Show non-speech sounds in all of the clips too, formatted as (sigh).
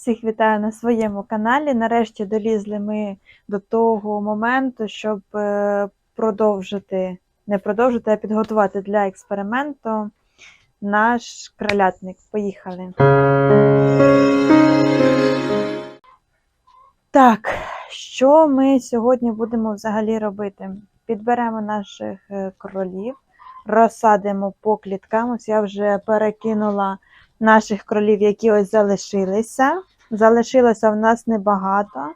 Всіх вітаю на своєму каналі. Нарешті долізли ми до того моменту, щоб е, продовжити, не продовжити, а підготувати для експерименту наш кролятник. Поїхали. Так, що ми сьогодні будемо взагалі робити? Підберемо наших е, кролів, розсадимо по кліткам. Я вже перекинула наших кролів, які ось залишилися. Залишилося в нас небагато.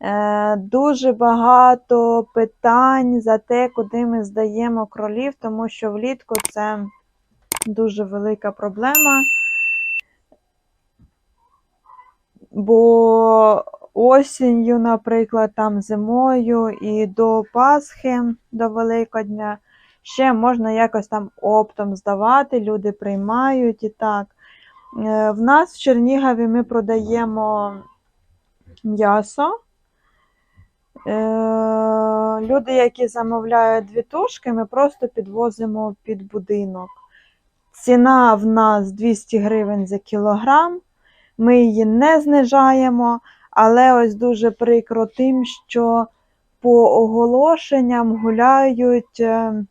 Е, Дуже багато питань за те, куди ми здаємо кролів, тому що влітку це дуже велика проблема. Бо осінню, наприклад, там зимою і до Пасхи, до Великодня, ще можна якось там оптом здавати, люди приймають і так. Е, В нас в Чернігові ми продаємо м'ясо. Е, Люди, які замовляють дві тушки, ми просто підвозимо під будинок. Ціна в нас 200 гривень за кілограм. Ми її не знижаємо, але ось дуже прикро тим, що по оголошенням гуляють е,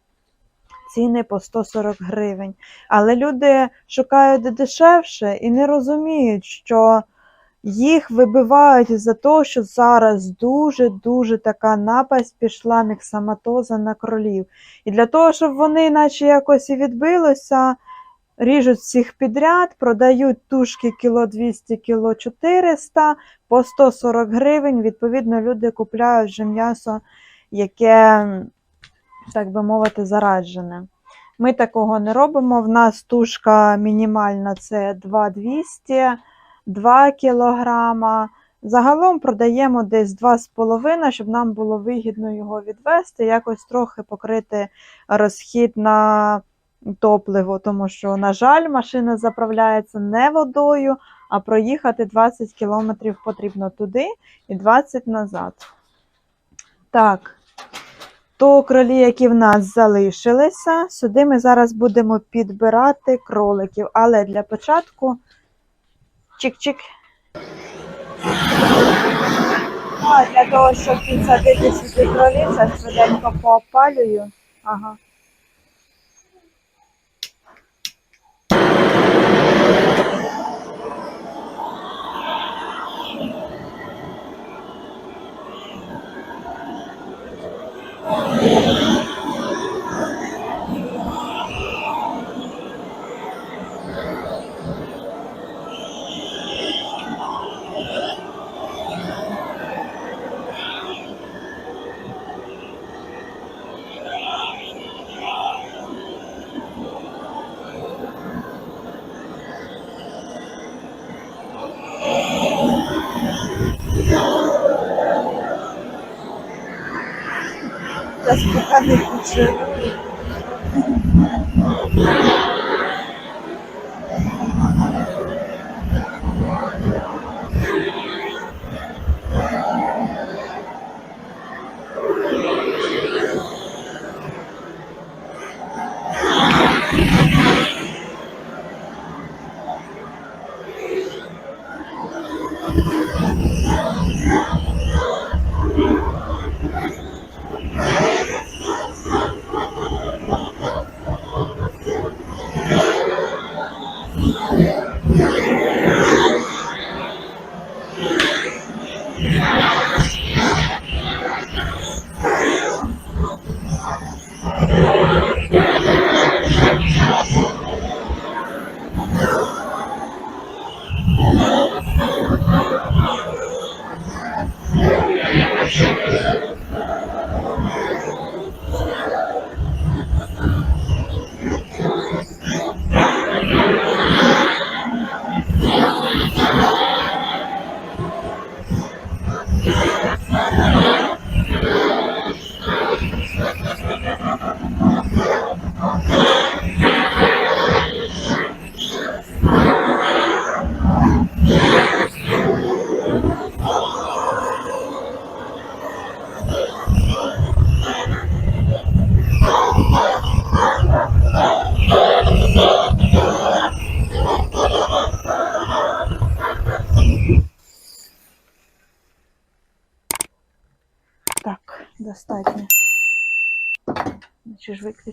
ціни по 140 гривень. Але люди шукають дешевше і не розуміють, що їх вибивають за те, що зараз дуже-дуже така напасть пішла міксаматоза на кролів. І для того, щоб вони наче якось і відбилися, ріжуть всіх підряд, продають тушки кіло 200, кіло 400 по 140 гривень. Відповідно, люди купляють вже м'ясо, яке, так би мовити, зараджене. Ми такого не робимо. В нас тушка мінімальна це 2200, 2 кілограма. Загалом продаємо десь 2,5, щоб нам було вигідно його відвести, якось трохи покрити розхід на топливо, тому що, на жаль, машина заправляється не водою, а проїхати 20 кілометрів потрібно туди і 20 назад. Так, то кролі, які в нас залишилися, сюди ми зараз будемо підбирати кроликів, але для початку чик-чик. А для того, щоб підсадити сюди кролів, це швиденько поопалюю. Ага. Tchau.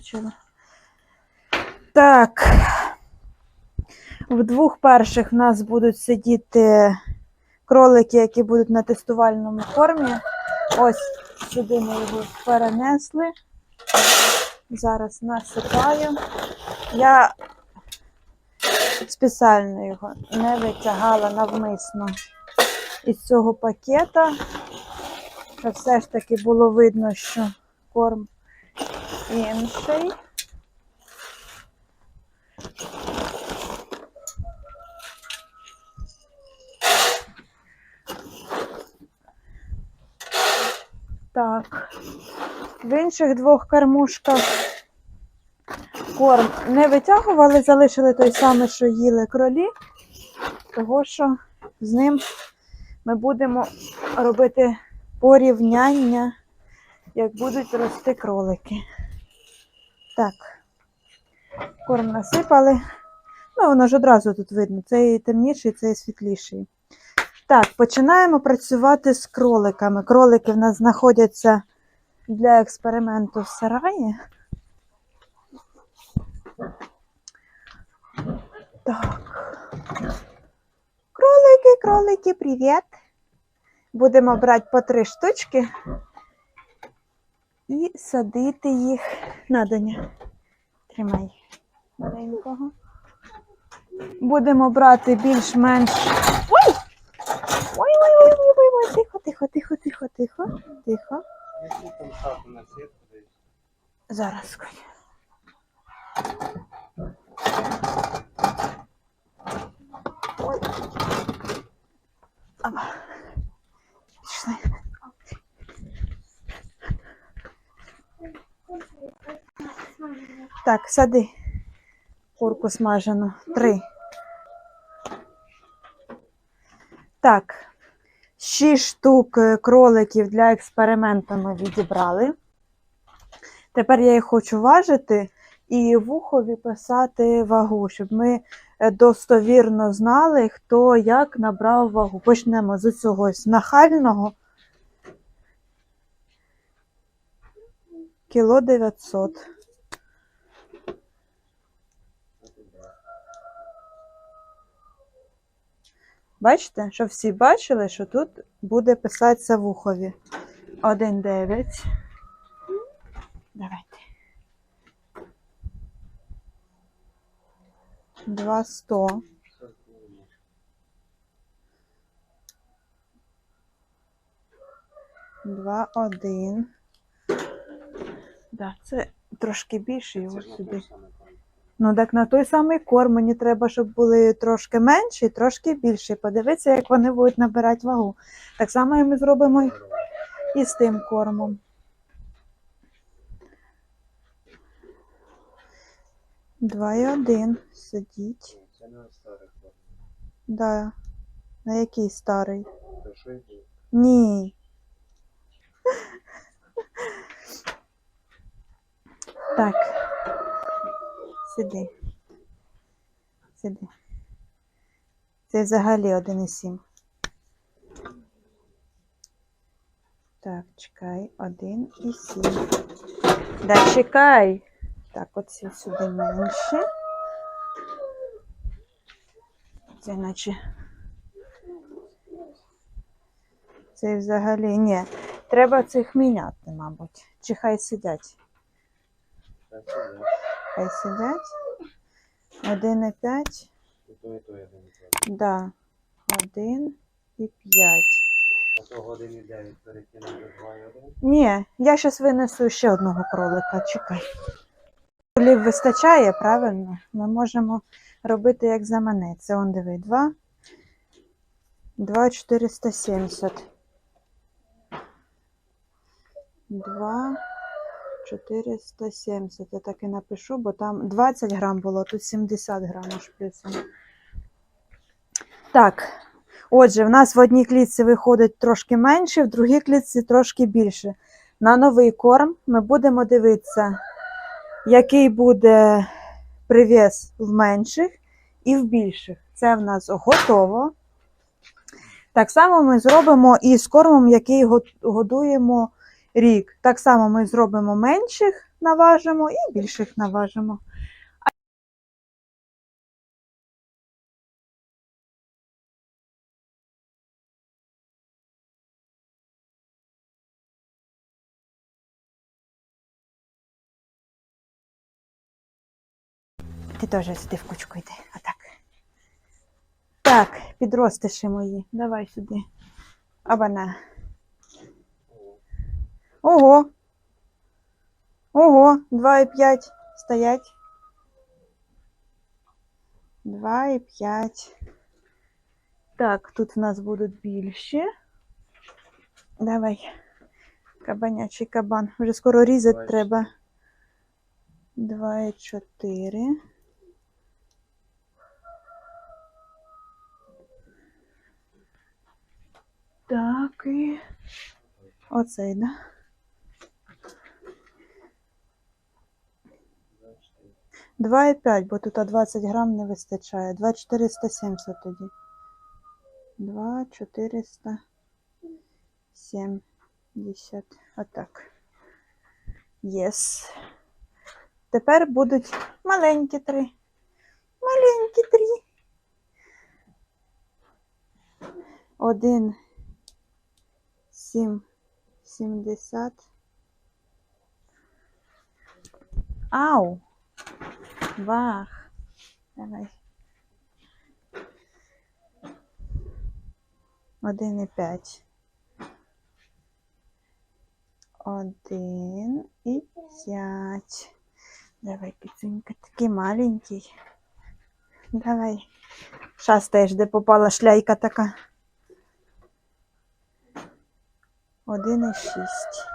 Чи? Так. В двох перших в нас будуть сидіти кролики, які будуть на тестувальному кормі. Ось сюди ми його перенесли. Зараз насипаю. Я спеціально його не витягала навмисно із цього пакета, щоб все ж таки було видно, що корм інший. Так. В інших двох кормушках корм не витягували, залишили той самий, що їли кролі, того що з ним ми будемо робити порівняння, як будуть рости кролики. Так, корм насипали. Ну, воно ж одразу тут видно. Цей темніший, цей світліший. Так, починаємо працювати з кроликами. Кролики в нас знаходяться для експерименту в сараї. Так. Кролики, кролики, привіт! Будемо брати по три штучки і садити їх на доня. Тримай маленького. Будемо брати більш-менш. Ой! Ой, ой, ой, ой, ой, ой, тихо, тихо, тихо, тихо, тихо, тихо. Зараз. Так, сади. Курку смажену. Три. Так. Шість штук е, кроликів для експерименту ми відібрали. Тепер я їх хочу важити і вухові писати вагу, щоб ми е, достовірно знали, хто як набрав вагу. Почнемо з цього нахального. Кіло 900. Бачите, що всі бачили, що тут буде писатися вухові. 1,9. Давайте. 2,100. Два, один. Да, це трошки більше його сюди. Ну так на той самий корм мені треба, щоб були трошки менші, трошки більші. Подивитися, як вони будуть набирати вагу. Так само і ми зробимо і з тим кормом. Два і один. Сидіть. Це не старий корм. Да. На який старий? Ні. Так. Сиди. Сиди. Це взагалі 1,7. Так, чекай, 1,7. Да, чекай. Так, оці сюди менше. Це наче. Це взагалі ні. Треба цих міняти, мабуть. Чи хай сидять? Хай сидять. 1,5. І то, і то я не знаю. Да. 1 і 5. А то годині 9 перекинув до 2 і 1. Ні, я зараз винесу ще одного кролика. Чекай. Кролів вистачає, правильно? Ми можемо робити як заманеться. Он диви, 2. 2 470. 2 470. Я так і напишу, бо там 20 грам було, тут 70 грам аж плюсом. Так. Отже, в нас в одній клітці виходить трошки менше, в другій клітці трошки більше. На новий корм ми будемо дивитися, який буде привіс в менших і в більших. Це в нас готово. Так само ми зробимо і з кормом, який годуємо рік. Так само ми зробимо менших, наважимо і більших наважимо. Ти теж сюди в кучку йди. Отак. Так, підростиші мої. Давай сюди. Абана. Ого. Ого, 2,5 стоять. 2,5. Так, тут в нас будуть більші. Давай. Кабанячий кабан. Вже скоро різати 2,4. треба. 2,4. Так, і оцей, да? 2,5, бо тут 20 грам не вистачає. 2,470 тоді. 2,470. Отак. Єс. Тепер будуть маленькі три. Маленькі три. Один. Сім. Сімдесят. Ау. Вах. Давай. Один і п'ять. Один і п'ять. Давай, киценька, такий маленький. Давай. Шастаєш, де попала шляйка така. Один і шість.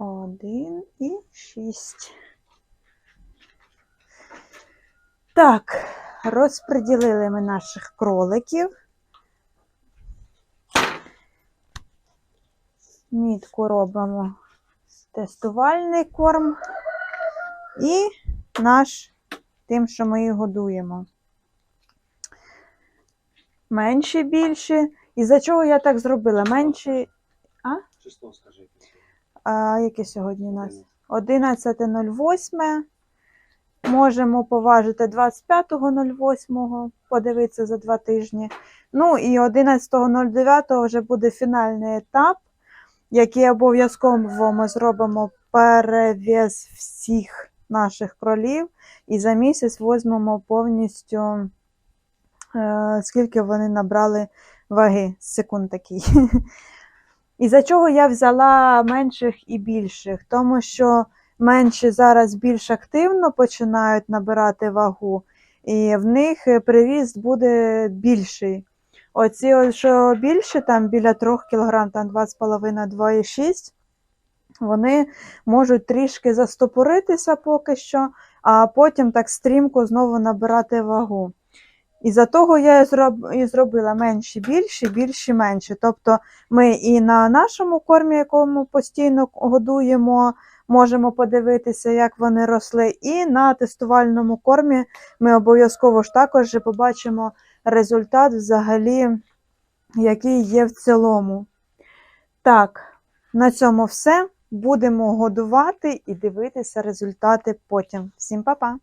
Один і шість. Так, розподілили ми наших кроликів. Мітку робимо тестувальний корм і наш тим, що ми їх годуємо. Менші, більші. І за чого я так зробила? Менші. Число скажи. А яке сьогодні у нас? 11.08. Можемо поважити 25.08, подивитися за два тижні. Ну і 11.09 вже буде фінальний етап, який обов'язково ми зробимо перевіз всіх наших кролів. І за місяць візьмемо повністю, е, скільки вони набрали ваги. Секунд такий. (laughs) І за чого я взяла менших і більших? Тому що менші зараз більш активно починають набирати вагу, і в них е, привіз буде більший. Оці, ось, що більше, там біля 3 кг, там 2,5-2,6, вони можуть трішки застопоритися поки що, а потім так стрімко знову набирати вагу. І за того я і зробила менші більші, більші менші. Тобто ми і на нашому кормі, якому постійно годуємо, можемо подивитися, як вони росли, і на тестувальному кормі ми обов'язково ж також побачимо результат взагалі, який є в цілому. Так, на цьому все. Будемо годувати і дивитися результати потім. Всім па-па!